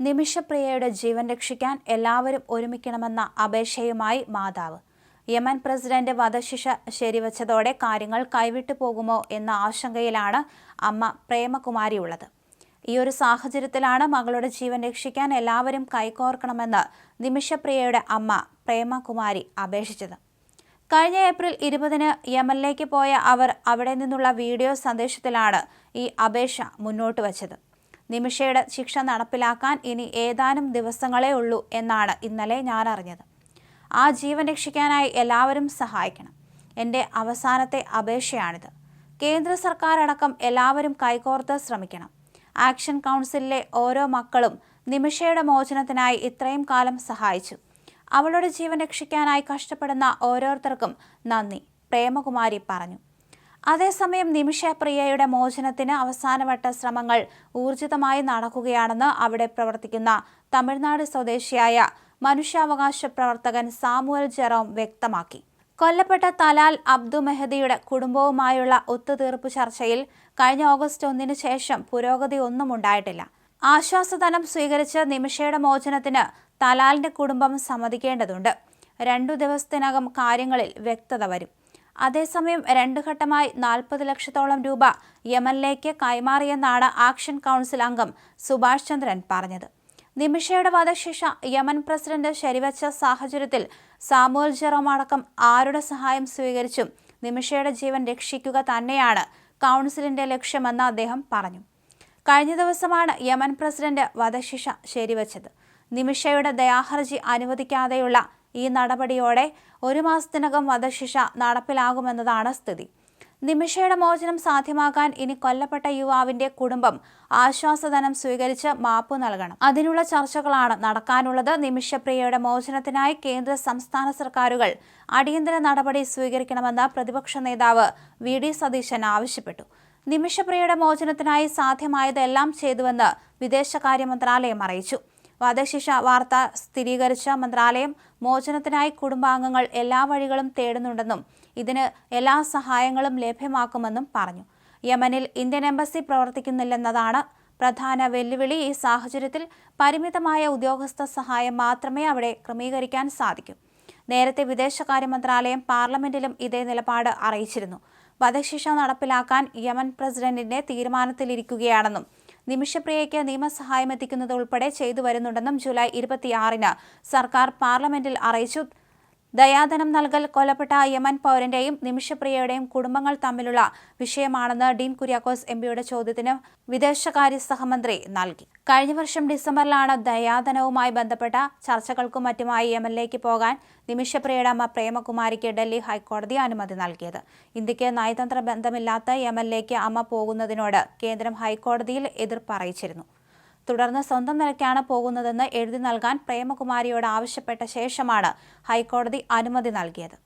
നിമിഷപ്രിയയുടെ ജീവൻ രക്ഷിക്കാൻ എല്ലാവരും ഒരുമിക്കണമെന്ന അപേക്ഷയുമായി മാതാവ്. യമൻ പ്രസിഡന്റ് വധശിക്ഷ ശരിവച്ചതോടെ കാര്യങ്ങൾ കൈവിട്ടു പോകുമോ എന്ന ആശങ്കയിലാണ് അമ്മ പ്രേമകുമാരി ഉള്ളത് ഈ ഒരു സാഹചര്യത്തിലാണ് മകളുടെ ജീവൻ രക്ഷിക്കാൻ എല്ലാവരും കൈകോർക്കണമെന്ന് നിമിഷപ്രിയയുടെ അമ്മ പ്രേമകുമാരി അപേക്ഷിച്ചത്. കഴിഞ്ഞ ഏപ്രിൽ ഇരുപതിന് യമനിലേക്ക് പോയ അവർ അവിടെ നിന്നുള്ള വീഡിയോ സന്ദേശത്തിലാണ് ഈ അപേക്ഷ മുന്നോട്ട് വച്ചത് നിമിഷയുടെ ശിക്ഷ നടപ്പിലാക്കാൻ ഇനി ഏതാനും ദിവസങ്ങളേ ഉള്ളൂ എന്നാണ് ഇന്നലെ ഞാൻ അറിഞ്ഞത്. ആ ജീവൻ രക്ഷിക്കാനായി എല്ലാവരും സഹായിക്കണം. എന്റെ അവസാനത്തെ അപേക്ഷയാണിത്. കേന്ദ്ര സർക്കാർ അടക്കം എല്ലാവരും കൈകോർത്ത് ശ്രമിക്കണം. ആക്ഷൻ കൗൺസിലിലെ ഓരോ മക്കളും നിമിഷയുടെ മോചനത്തിനായി ഇത്രയും കാലം സഹായിച്ചു. അവളുടെ ജീവൻ രക്ഷിക്കാനായി കഷ്ടപ്പെടുന്ന ഓരോരുത്തർക്കും നന്ദി. പ്രേമകുമാരി പറഞ്ഞു. അതേസമയം നിമിഷ പ്രിയയുടെ മോചനത്തിന് അവസാനവട്ട ശ്രമങ്ങൾ ഊർജിതമായി നടക്കുകയാണെന്ന് അവിടെ പ്രവർത്തിക്കുന്ന തമിഴ്നാട് സ്വദേശിയായ മനുഷ്യാവകാശ പ്രവർത്തകൻ സാമുവൽ ജെറോം വ്യക്തമാക്കി. കൊല്ലപ്പെട്ട തലാൽ അബ്ദു മെഹദിയുടെ കുടുംബവുമായുള്ള ഒത്തുതീർപ്പ് ചർച്ചയിൽ കഴിഞ്ഞ ഓഗസ്റ്റ് ഒന്നിന് ശേഷം പുരോഗതി ഒന്നും ഉണ്ടായിട്ടില്ല. ആശ്വാസധനം സ്വീകരിച്ച് നിമിഷയുടെ മോചനത്തിന് തലാലിന്റെ കുടുംബം സമ്മതിക്കേണ്ടതുണ്ട്. രണ്ടു ദിവസത്തിനകം കാര്യങ്ങളിൽ വ്യക്തത വരും. അതേസമയം രണ്ടു ഘട്ടമായി നാൽപ്പത് ലക്ഷത്തോളം രൂപ യമനിലേക്ക് കൈമാറിയെന്നാണ് ആക്ഷൻ കൗൺസിൽ അംഗം സുഭാഷ് ചന്ദ്രൻ പറഞ്ഞത്. നിമിഷയുടെ വധശിക്ഷ യമൻ പ്രസിഡന്റ് ശരിവച്ച സാഹചര്യത്തിൽ സാമുവൽ ജെറോം അടക്കം ആരുടെ സഹായം സ്വീകരിച്ചും നിമിഷയുടെ ജീവൻ രക്ഷിക്കുക തന്നെയാണ് കൗൺസിലിന്റെ ലക്ഷ്യമെന്ന് അദ്ദേഹം പറഞ്ഞു. കഴിഞ്ഞ ദിവസമാണ് യമൻ പ്രസിഡന്റ് വധശിക്ഷ ശരിവച്ചത്. നിമിഷയുടെ ദയാഹർജി അനുവദിക്കാതെയുള്ള ഈ നടപടിയോടെ ഒരു മാസത്തിനകം വധശിക്ഷ നടപ്പിലാകുമെന്നതാണ് സ്ഥിതി. നിമിഷയുടെ മോചനം സാധ്യമാക്കാൻ ഇനി കൊല്ലപ്പെട്ട യുവാവിന്റെ കുടുംബം ആശ്വാസധനം സ്വീകരിച്ച് മാപ്പ് നൽകണം. അതിനുള്ള ചർച്ചകളാണ് നടക്കാനുള്ളത്. നിമിഷപ്രിയയുടെ മോചനത്തിനായി കേന്ദ്ര സംസ്ഥാന സർക്കാരുകൾ അടിയന്തര നടപടി സ്വീകരിക്കണമെന്ന് പ്രതിപക്ഷ നേതാവ് വി. ഡി. സതീശൻ ആവശ്യപ്പെട്ടു. നിമിഷപ്രിയയുടെ മോചനത്തിനായി സാധ്യമായതെല്ലാം ചെയ്തുവെന്ന് വിദേശകാര്യ മന്ത്രാലയം അറിയിച്ചു. വധശിക്ഷ വാർത്ത സ്ഥിരീകരിച്ച മന്ത്രാലയം മോചനത്തിനായി കുടുംബാംഗങ്ങൾ എല്ലാ വഴികളും തേടുന്നുണ്ടെന്നും ഇതിന് എല്ലാ സഹായങ്ങളും ലഭ്യമാക്കുമെന്നും പറഞ്ഞു. യമനിൽ ഇന്ത്യൻ എംബസി പ്രവർത്തിക്കുന്നില്ലെന്നതാണ് പ്രധാന വെല്ലുവിളി. ഈ സാഹചര്യത്തിൽ പരിമിതമായ ഉദ്യോഗസ്ഥ സഹായം മാത്രമേ അവിടെ ക്രമീകരിക്കാൻ സാധിക്കൂ. നേരത്തെ വിദേശകാര്യ മന്ത്രാലയം പാർലമെന്റിലും ഇതേ നിലപാട് അറിയിച്ചിരുന്നു. വധശിക്ഷ നടപ്പിലാക്കാൻ യമൻ പ്രസിഡന്റിന്റെ തീരുമാനത്തിലിരിക്കുകയാണെന്നും നിമിഷപ്രിയയ്ക്ക് നിയമസഹായം എത്തിക്കുന്നത് ഉൾപ്പെടെ ചെയ്തു വരുന്നുണ്ടെന്നും ജൂലൈ ഇരുപത്തിയാറിന് സർക്കാർ പാർലമെന്റിൽ അറിയിച്ചു. ദയാധനം നൽകൽ കൊല്ലപ്പെട്ട യമൻ പൗരന്റെയും നിമിഷപ്രിയയുടെയും കുടുംബങ്ങൾ തമ്മിലുള്ള വിഷയമാണെന്ന് ഡീൻ കുര്യാക്കോസ് എം പിയുടെ ചോദ്യത്തിന് വിദേശകാര്യ സഹമന്ത്രി നൽകി. കഴിഞ്ഞ വർഷം ഡിസംബറിലാണ് ദയാധനവുമായി ബന്ധപ്പെട്ട ചർച്ചകൾക്കും മറ്റുമായി യമനിലേക്ക് പോകാൻ നിമിഷപ്രിയയുടെ അമ്മ പ്രേമകുമാരിക്ക് ഡൽഹി ഹൈക്കോടതി അനുമതി നൽകിയത്. ഇന്ത്യയ്ക്ക് നയതന്ത്ര ബന്ധമില്ലാത്ത യമനിലേക്ക് അമ്മ പോകുന്നതിനോട് കേന്ദ്രം ഹൈക്കോടതിയിൽ എതിർപ്പ് അറിയിച്ചിരുന്നു. തുടർന്ന് സ്വന്തം നിലയ്ക്കാണ് പോകുന്നതെന്ന് എഴുതി നൽകാൻ പ്രേമകുമാരിയോട് ആവശ്യപ്പെട്ട ശേഷമാണ് ഹൈക്കോടതി അനുമതി നൽകിയത്.